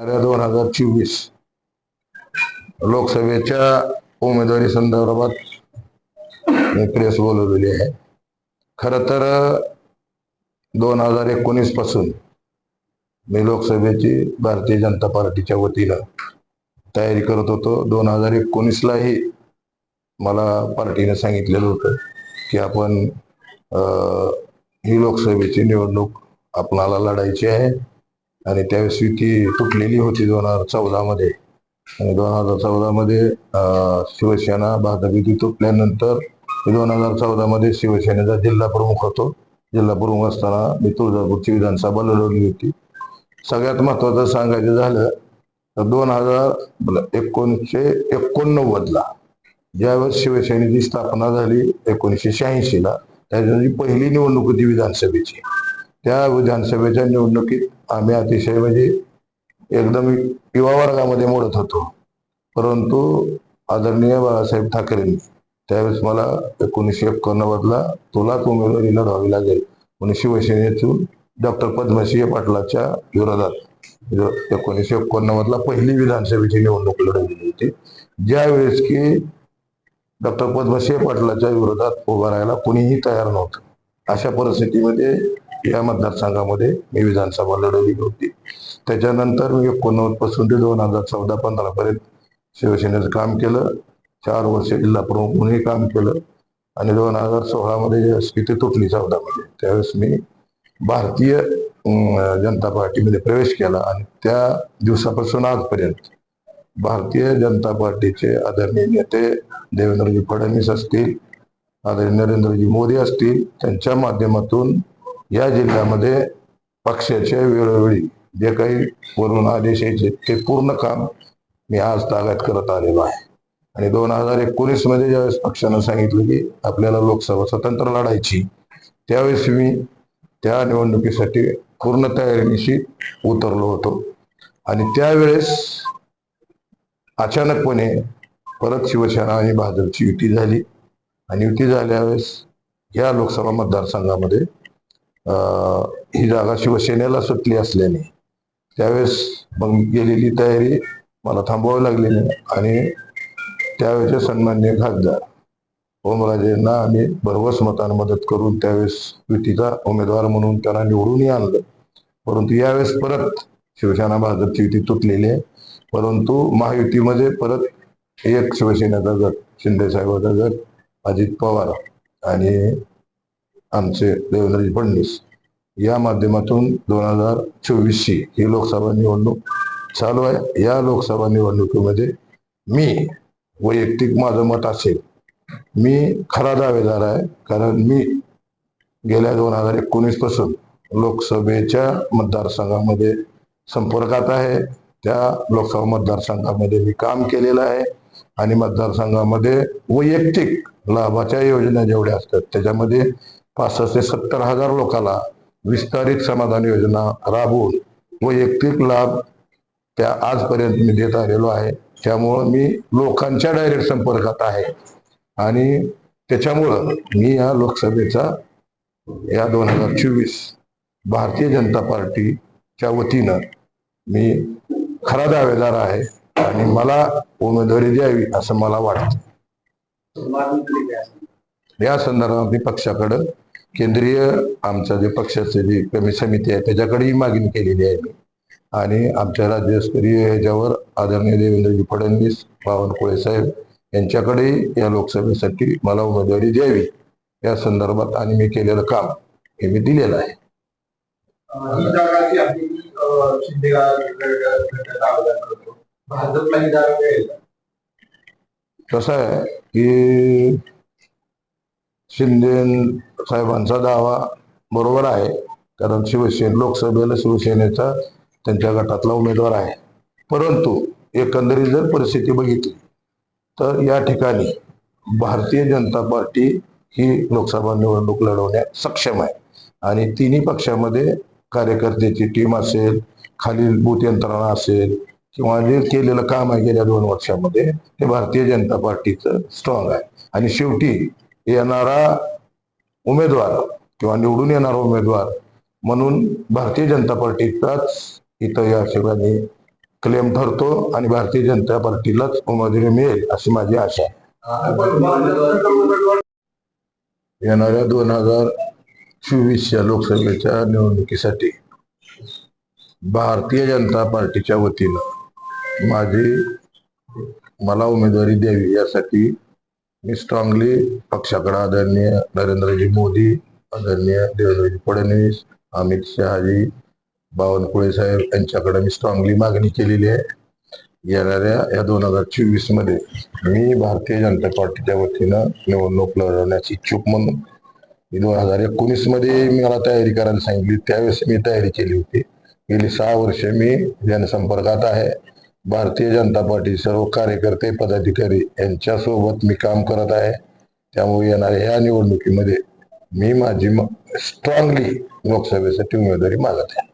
दोन हजार चोवीस लोकसभेच्या उमेदवारी संदर्भात मी प्रेस बोलवलेली आहे. खर तर दोन हजार एकोणीसपासून मी लोकसभेची भारतीय जनता पार्टीच्या वतीनं तयारी करत होतो. दोन हजार एकोणीसलाही मला पार्टीने सांगितलेलं होतं की आपण ही लोकसभेची निवडणूक आपणाला लढायची आहे. आणि त्यावेळेस ती तुटलेली होती दोन हजार चौदा मध्ये आणि दोन हजार चौदा मध्ये शिवसेना भाजप युती तुटल्यानंतर दोन हजार चौदा मध्ये शिवसेनेचा जिल्हा प्रमुख होतो. जिल्हा प्रमुख असताना मी तुळजापूरची विधानसभा लढवली होती. सगळ्यात महत्वाचं सांगायचं झालं तर दोन हजार एकोणीसशे एकोणनव्वदला ज्यावेळेस शिवसेनेची स्थापना झाली एकोणीसशे शहाऐंशी ला त्याची पहिली निवडणूक होती विधानसभेची. त्या विधानसभेच्या निवडणुकीत आम्ही अतिशय म्हणजे एकदम युवा वर्गामध्ये मोडत होतो. परंतु आदरणीय बाळासाहेब ठाकरेंनी त्यावेळेस मला एकोणीसशे एकोणनव्वदला तुलाच उमेदवारी लढवावी लागेल म्हणून शिवसेनेतून डॉक्टर पद्मसिंह पाटलाच्या विरोधात एकोणीसशे एकोणनव्वदला पहिली विधानसभेची निवडणूक लढवली होती. ज्यावेळेस की डॉक्टर पद्मसिंह पाटलाच्या विरोधात उभा राहायला कोणीही तयार नव्हतं. अशा परिस्थितीमध्ये या मतदारसंघामध्ये मी विधानसभा लढवली होती. त्याच्यानंतर मी एकोणनव्वदपासून ते दोन हजार चौदा पंधरा पर्यंत शिवसेनेचं काम केलं. चार वर्ष जिल्हा प्रमुख म्हणूनही काम केलं. आणि दोन हजार सोळामध्ये मध्ये जी तुटली चौदामध्ये त्यावेळेस मी भारतीय जनता पार्टीमध्ये प्रवेश केला. आणि त्या दिवसापासून आजपर्यंत भारतीय जनता पार्टीचे आदरणीय नेते देवेंद्रजी फडणवीस असतील आदरणीय नरेंद्रजी मोदी असतील त्यांच्या माध्यमातून या जिल्ह्यामध्ये पक्षाच्या वेळोवेळी जे काही वरून आदेश यायचे ते पूर्ण काम मी आज ताब्यात करत आलेलो आहे. आणि दोन हजार एकोणीसमध्ये ज्यावेळेस पक्षानं सांगितलं की आपल्याला लोकसभा स्वतंत्र लढायची त्यावेळेस मी त्या निवडणुकीसाठी पूर्ण तयारीनिशी उतरलो होतो. आणि त्यावेळेस अचानकपणे परत शिवसेना आणि भाजपची युती झाली. आणि युती झाल्यावेळेस या लोकसभा मतदारसंघामध्ये ही जागा शिवसेनेला सुटली असल्याने त्यावेळेस मग गेलेली तयारी मला थांबवावी लागलेली आणि त्यावेळेचे सन्मान्य खासदार ओमराजेंना आम्ही भरवस मतानं मदत करून त्यावेळेस युतीचा उमेदवार म्हणून त्यांना निवडूनही आणलं. परंतु यावेळेस परत शिवसेना भाजपची युती तुटलेली आहे. परंतु महायुतीमध्ये परत एक शिवसेनेचा गट शिंदे साहेबांचा गट अजित पवार आणि आमचे देवेंद्रजी फडणवीस. या माध्यमातून दोन हजार चोवीसची ही लोकसभा निवडणूक चालू आहे. या लोकसभा निवडणुकीमध्ये मी वैयक्तिक माझं मत असेल मी खरा दावेदार आहे. कारण मी गेल्या दोन हजार एकोणीसपासून लोकसभेच्या मतदारसंघामध्ये संपर्कात आहे. त्या लोकसभा मतदारसंघामध्ये मी काम केलेलं आहे. आणि मतदारसंघामध्ये वैयक्तिक लाभाच्या योजना जेवढ्या असतात त्याच्यामध्ये पासष्ट ते सत्तर हजार लोकांना विस्तारित समाधान योजना राबवून वैयक्तिक लाभ त्या आजपर्यंत मी देत आलेलो आहे. त्यामुळं मी लोकांच्या डायरेक्ट संपर्कात आहे. आणि त्याच्यामुळं मी या लोकसभेचा या दोन हजार चोवीस भारतीय जनता पार्टीच्या वतीनं मी खरा दावेदार आहे आणि मला उमेदवारी द्यावी असं मला वाटतं. या संदर्भात मी पक्षाकडं केंद्रीय आमच्या जे पक्षाचे जे कमी समिती आहे त्याच्याकडेही मागणी केलेली आहे. मी आणि आमच्या राज्यस्तरीय ह्याच्यावर आदरणीय देवेंद्रजी फडणवीस बावनकुळे साहेब यांच्याकडेही या लोकसभेसाठी मला उमेदवारी द्यावी. या संदर्भात आणि मी केलेलं काम हे मी दिलेलं आहे. कसं आहे की शिंदे साहेबांचा दावा बरोबर आहे. कारण शिवसेना लोकसभेला शिवसेनेचा त्यांच्या गटातला उमेदवार आहे. परंतु एकंदरीत जर परिस्थिती बघितली तर या ठिकाणी भारतीय जनता पार्टी ही लोकसभा निवडणूक लढवण्यात सक्षम आहे. आणि तिन्ही पक्षामध्ये कार्यकर्त्याची टीम असेल खालील बूथ यंत्रणा असेल किंवा जे केलेलं काम आहे गेल्या दोन वर्षामध्ये हे भारतीय जनता पार्टीचं स्ट्रॉंग आहे. आणि शेवटी येणारा उमेदवार किंवा निवडून येणारा उमेदवार म्हणून भारतीय जनता पार्टीचाच इथं या ठिकाणी क्लेम ठरतो आणि भारतीय जनता पार्टीलाच उमेदवारी मिळेल अशी माझी आशा आहे. येणाऱ्या दोन हजार चोवीसच्या लोकसभेच्या निवडणुकीसाठी भारतीय जनता पार्टीच्या वतीनं माझी मला उमेदवारी द्यावी यासाठी मी स्ट्रॉंगली पक्षाकडे आदरणीय नरेंद्रजी मोदी आदरणीय देवेंद्रजी फडणवीस अमित शहाजी बावनकुळे साहेब यांच्याकडे मी स्ट्रॉंगली मागणी केलेली आहे. येणाऱ्या या दोन हजार चोवीसमध्ये मी भारतीय जनता पार्टीच्या वतीनं निवडणूक लढवण्याची इच्छुक म्हणून दोन हजार एकोणीसमध्ये मी मला तयारी करायला सांगितली. त्यावेळेस मी तयारी केली होती. गेली सहा वर्ष मी जनसंपर्कात आहे. भारतीय जनता पार्टी सर्व कार्यकर्ते पदाधिकारी यांच्यासोबत मी काम करत आहे. त्यामुळे येणाऱ्या या निवडणुकीमध्ये मी माझी स्ट्रॉंगली लोकसभेसाठी उमेदवारी मागत आहे.